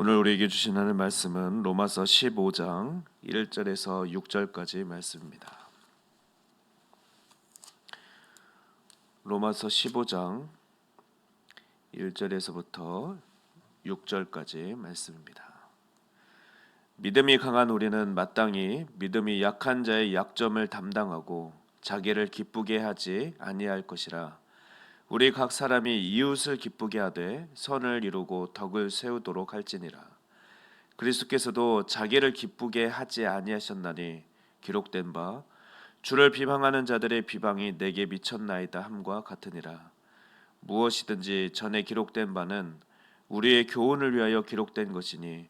오늘 우리에게 주신 하나님 말씀은 로마서 15장 1절에서 6절까지 말씀입니다. 로마서 15장 1절에서부터 6절까지 말씀입니다. 믿음이 강한 우리는 마땅히 믿음이 약한 자의 약점을 담당하고 자기를 기쁘게 하지 아니할 것이라 우리 각 사람이 이웃을 기쁘게 하되 선을 이루고 덕을 세우도록 할지니라. 그리스도께서도 자기를 기쁘게 하지 아니하셨나니 기록된 바 주를 비방하는 자들의 비방이 내게 미쳤나이다 함과 같으니라. 무엇이든지 전에 기록된 바는 우리의 교훈을 위하여 기록된 것이니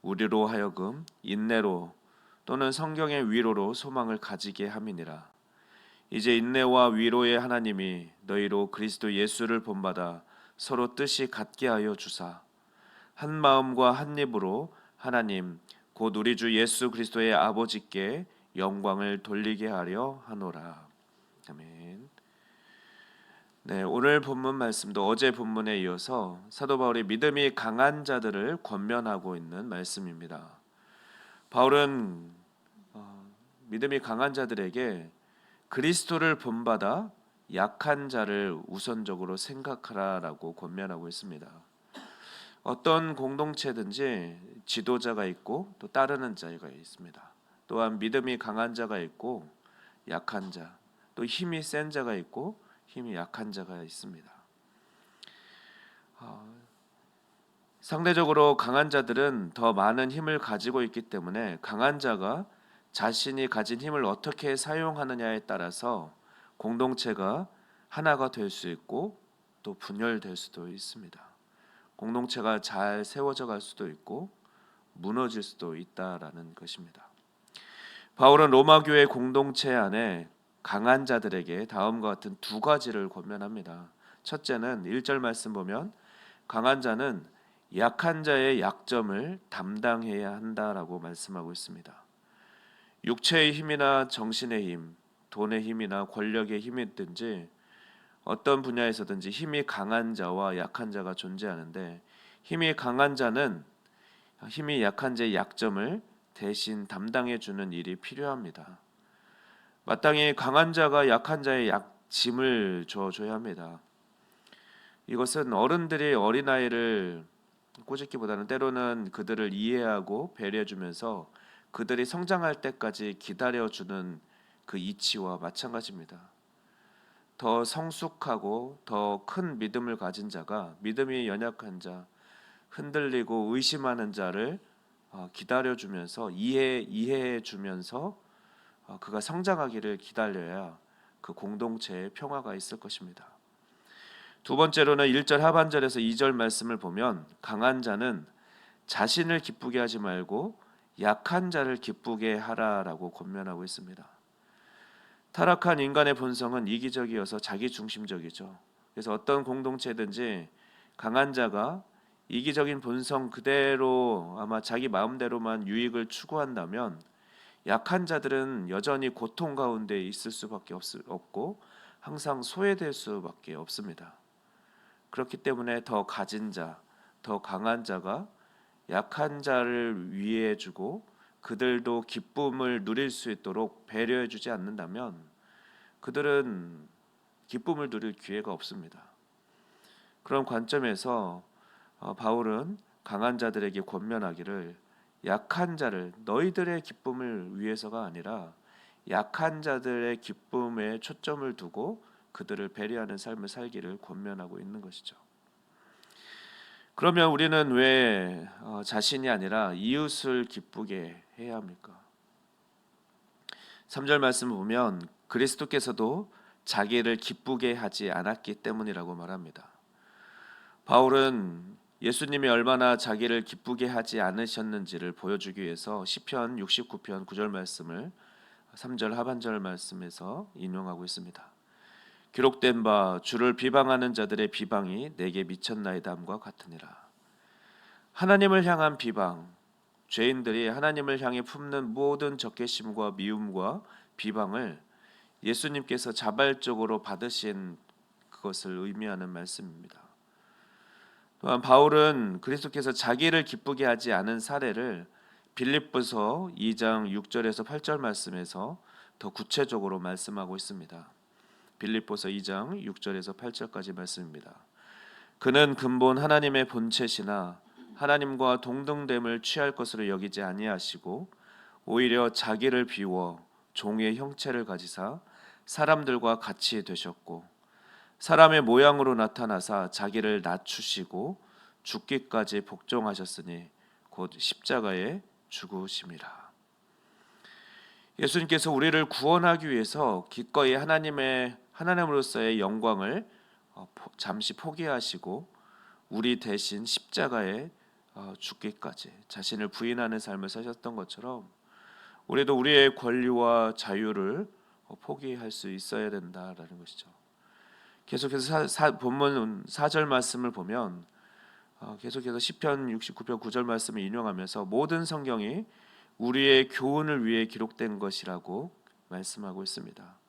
우리로 하여금 인내로 또는 성경의 위로로 소망을 가지게 함이니라 이제 인내와 위로의 하나님이 너희로 그리스도 예수를 본받아 서로 뜻이 같게 하여 주사 한 마음과 한 입으로 하나님 곧 우리 주 예수 그리스도의 아버지께 영광을 돌리게 하려 하노라. 아멘. 네, 오늘 본문 말씀도 어제 본문에 이어서 사도 바울이 믿음이 강한 자들을 권면하고 있는 말씀입니다. 바울은 어, 믿음이 강한 자들에게 그리스도를 본받아 약한 자를 우선적으로 생각하라라고 권면하고 있습니다. 어떤 공동체든지 지도자가 있고 또 따르는 자가 있습니다. 또한 믿음이 강한 자가 있고 약한 자, 또 힘이 센 자가 있고 힘이 약한 자가 있습니다. 어, 상대적으로 강한 자들은 더 많은 힘을 가지고 있기 때문에 강한 자가 자신이 가진 힘을 어떻게 사용하느냐에 따라서 공동체가 하나가 될 수 있고 또 분열될 수도 있습니다. 공동체가 잘 세워져 갈 수도 있고 무너질 수도 있다라는 것입니다. 바울은 로마 교회 공동체 안에 강한 자들에게 다음과 같은 두 가지를 권면합니다. 첫째는 1절 말씀 보면 강한 자는 약한 자의 약점을 담당해야 한다라고 말씀하고 있습니다. 육체의 힘이나 정신의 힘, 돈의 힘이나 권력의 힘이든지 어떤 분야에서든지 힘이 강한 자와 약한 자가 존재하는데 힘이 강한 자는 힘이 약한 자의 약점을 대신 담당해 주는 일이 필요합니다. 마땅히 강한 자가 약한 자의 약 짐을 줘줘야 합니다. 이것은 어른들이 어린아이를 꼬집기보다는 때로는 그들을 이해하고 배려해 주면서 그들이 성장할 때까지 기다려주는 그 이치와 마찬가지입니다. 더 성숙하고 더 큰 믿음을 가진 자가 믿음이 연약한 자, 흔들리고 의심하는 자를 어, 기다려주면서 이해 이해해 주면서 어, 그가 성장하기를 기다려야 그 공동체에 평화가 있을 것입니다. 두 번째로는 1절 하반절에서 2절 말씀을 보면 강한 자는 자신을 기쁘게 하지 말고 약한 자를 기쁘게 하라라고 권면하고 있습니다. 타락한 인간의 본성은 이기적이어서 자기 중심적이죠. 그래서 어떤 공동체든지 강한 자가 이기적인 본성 그대로 아마 자기 마음대로만 유익을 추구한다면 약한 자들은 여전히 고통 가운데 있을 수밖에 없고 항상 소외될 수밖에 없습니다. 그렇기 때문에 더 가진 자, 더 강한 자가 약한 자를 위해 주고 그들도 기쁨을 누릴 수 있도록 배려해 주지 않는다면 그들은 기쁨을 누릴 기회가 없습니다. 그런 관점에서 어, 바울은 강한 자들에게 권면하기를 약한 자를 너희들의 기쁨을 위해서가 아니라 약한 자들의 기쁨에 초점을 두고 그들을 배려하는 삶을 살기를 권면하고 있는 것이죠. 그러면 우리는 왜 어, 자신이 아니라 이웃을 기쁘게 해야 합니까? 3절 말씀을 보면 그리스도께서도 자기를 기쁘게 하지 않았기 때문이라고 말합니다. 바울은 예수님이 얼마나 자기를 기쁘게 하지 않으셨는지를 보여주기 위해서 시편 69편 9절 말씀을 3절 하반절 말씀에서 인용하고 있습니다. 기록된 바 주를 비방하는 자들의 비방이 내게 미쳤나이다 함과 같으니라. 하나님을 향한 비방, 죄인들이 하나님을 향해 품는 모든 적개심과 미움과 비방을 예수님께서 자발적으로 받으신 그것을 의미하는 말씀입니다. 또한 바울은 그리스도께서 자기를 기쁘게 하지 않은 사례를 빌립보서 2장 6절에서 8절 말씀에서 더 구체적으로 말씀하고 있습니다. 빌립보서 2장 6절에서 8절까지 말씀입니다. 그는 근본 하나님의 본체시나 하나님과 동등됨을 취할 것으로 여기지 아니하시고 오히려 자기를 비워 종의 형체를 가지사 사람들과 같이 되셨고 사람의 모양으로 나타나사 자기를 낮추시고 죽기까지 복종하셨으니 곧 십자가에 죽으심이라. 예수님께서 우리를 구원하기 위해서 기꺼이 하나님의 하나님으로서의 영광을 어, 포- 잠시 포기하시고 우리 대신 십자가에 어, 죽기까지 자신을 부인하는 삶을 사셨던 것처럼 우리도 우리의 권리와 자유를 어, 포기할 수 있어야 된다라는 것이죠. 계속해서 사, 사, 본문 4절 말씀을 보면 어, 계속해서 시편 69편 9절 말씀을 인용하면서 모든 성경이 우리의 교훈을 위해 기록된 것이라고 말씀하고 있습니다.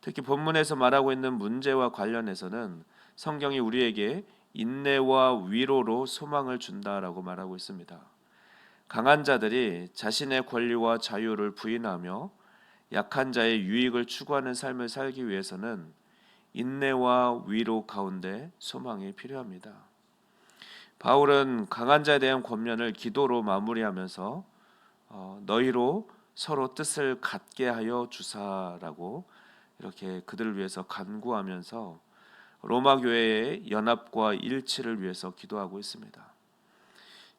특히 본문에서 말하고 있는 문제와 관련해서는 성경이 우리에게 인내와 위로로 소망을 준다라고 말하고 있습니다. 강한 자들이 자신의 권리와 자유를 부인하며 약한 자의 유익을 추구하는 삶을 살기 위해서는 인내와 위로 가운데 소망이 필요합니다. 바울은 강한 자에 대한 권면을 기도로 마무리하면서 어, 너희로 서로 뜻을 같게 하여 주사라고 이렇게 그들을 위해서 간구하면서 로마 교회의 연합과 일치를 위해서 기도하고 있습니다.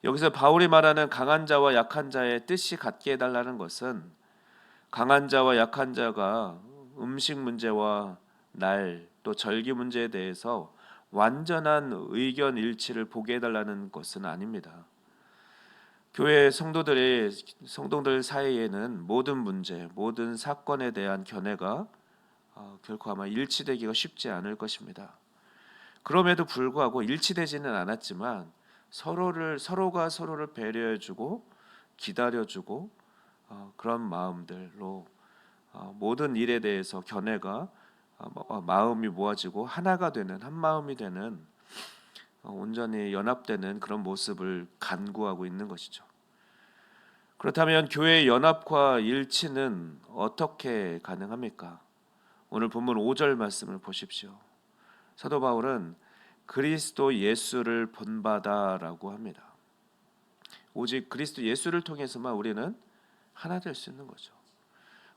여기서 바울이 말하는 강한 자와 약한 자의 뜻이 같게 해달라는 것은 강한 자와 약한 자가 음식 문제와 날 또 절기 문제에 대해서 완전한 의견 일치를 보게 해달라는 것은 아닙니다. 교회 성도들의 성도들 사이에는 모든 문제, 모든 사건에 대한 견해가 어, 결코 아마 일치되기가 쉽지 않을 것입니다. 그럼에도 불구하고 일치되지는 않았지만 서로를 서로가 서로를 배려해주고 기다려주고 어, 그런 마음들로 어, 모든 일에 대해서 견해가 어, 뭐, 어, 마음이 모아지고 하나가 되는 한 마음이 되는 어, 온전히 연합되는 그런 모습을 간구하고 있는 것이죠. 그렇다면 교회의 연합과 일치는 어떻게 가능합니까? 오늘 본문 5절 말씀을 보십시오. 사도 바울은 그리스도 예수를 본받아라고 합니다. 오직 그리스도 예수를 통해서만 우리는 하나 될 수 있는 거죠.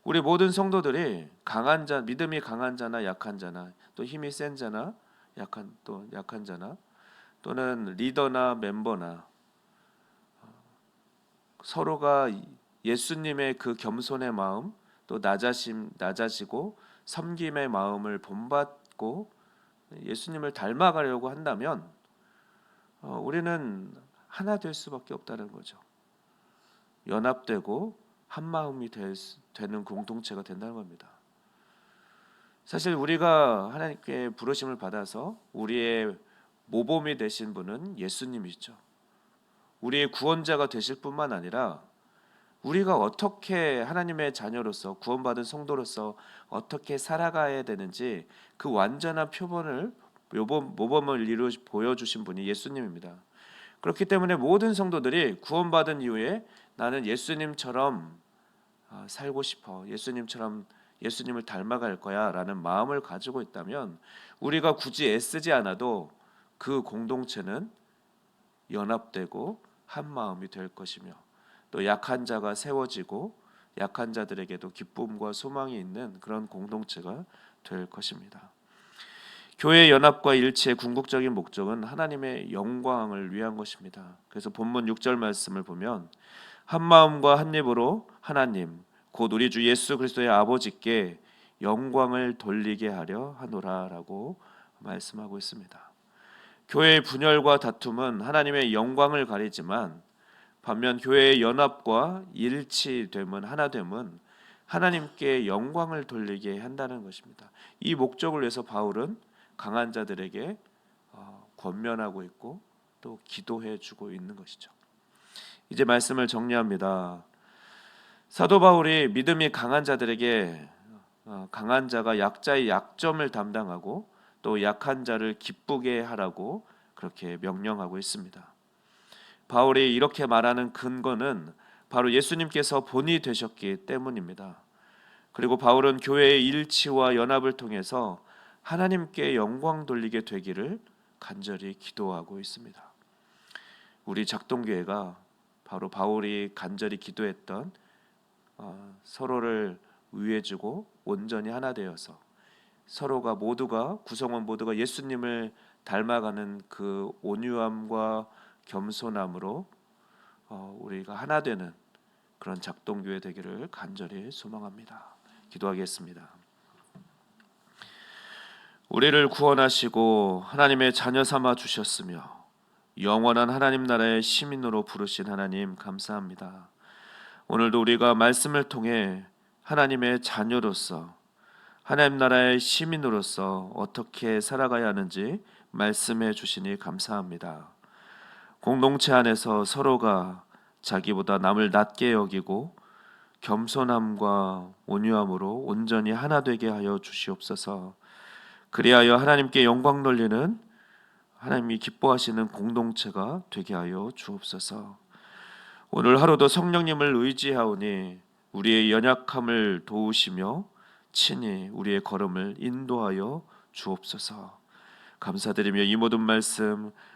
우리 모든 성도들이 강한 자, 믿음이 강한 자나 약한 자나 또 힘이 센 자나 약한 또 약한 자나 또는 리더나 멤버나 어, 서로가 예수님의 그 겸손의 마음 또 낮아심 낮아지고 섬김의 마음을 본받고 예수님을 닮아가려고 한다면 어, 우리는 하나 될 수밖에 없다는 거죠. 연합되고 한 마음이 되는 공동체가 된다는 겁니다. 사실 우리가 하나님께 부르심을 받아서 우리의 모범이 되신 분은 예수님이죠. 우리의 구원자가 되실 뿐만 아니라 우리가 어떻게 하나님의 자녀로서 구원받은 성도로서 어떻게 살아가야 되는지 그 완전한 표본을 모범, 모범을 이루 보여주신 분이 예수님입니다. 그렇기 때문에 모든 성도들이 구원받은 이후에 나는 예수님처럼 아, 살고 싶어 예수님처럼 예수님을 닮아갈 거야라는 마음을 가지고 있다면 우리가 굳이 애쓰지 않아도 그 공동체는 연합되고 한 마음이 될 것이며 또 약한 자가 세워지고 약한 자들에게도 기쁨과 소망이 있는 그런 공동체가 될 것입니다. 교회 연합과 일치의 궁극적인 목적은 하나님의 영광을 위한 것입니다. 그래서 본문 6절 말씀을 보면 한 마음과 한 입으로 하나님 곧 우리 주 예수 그리스도의 아버지께 영광을 돌리게 하려 하노라라고 말씀하고 있습니다. 교회의 분열과 다툼은 하나님의 영광을 가리지만 반면 교회의 연합과 일치됨은 하나됨은 하나님께 영광을 돌리게 한다는 것입니다. 이 목적을 위해서 바울은 강한 자들에게 어, 권면하고 있고 또 기도해 주고 있는 것이죠. 이제 말씀을 정리합니다. 사도 바울이 믿음이 강한 자들에게 어, 강한 자가 약자의 약점을 담당하고 또 약한 자를 기쁘게 하라고 그렇게 명령하고 있습니다. 바울이 이렇게 말하는 근거는 바로 예수님께서 본이 되셨기 때문입니다. 그리고 바울은 교회의 일치와 연합을 통해서 하나님께 영광 돌리게 되기를 간절히 기도하고 있습니다. 우리 작동교회가 바로 바울이 간절히 기도했던 어, 서로를 위해주고 온전히 하나 되어서 서로가 모두가 구성원 모두가 예수님을 닮아가는 그 온유함과 겸손함으로 어, 우리가 하나 되는 그런 작동교회 되기를 간절히 소망합니다. 기도하겠습니다. 우리를 구원하시고 하나님의 자녀 삼아 주셨으며 영원한 하나님 나라의 시민으로 부르신 하나님 감사합니다. 오늘도 우리가 말씀을 통해 하나님의 자녀로서 하나님 나라의 시민으로서 어떻게 살아가야 하는지 말씀해 주시니 감사합니다. 공동체 안에서 서로가 자기보다 남을 낮게 여기고 겸손함과 온유함으로 온전히 하나 되게 하여 주시옵소서. 그리하여 하나님께 영광 돌리는 하나님이 기뻐하시는 공동체가 되게 하여 주옵소서. 오늘 하루도 성령님을 의지하오니 우리의 연약함을 도우시며 친히 우리의 걸음을 인도하여 주옵소서. 감사드리며 이 모든 말씀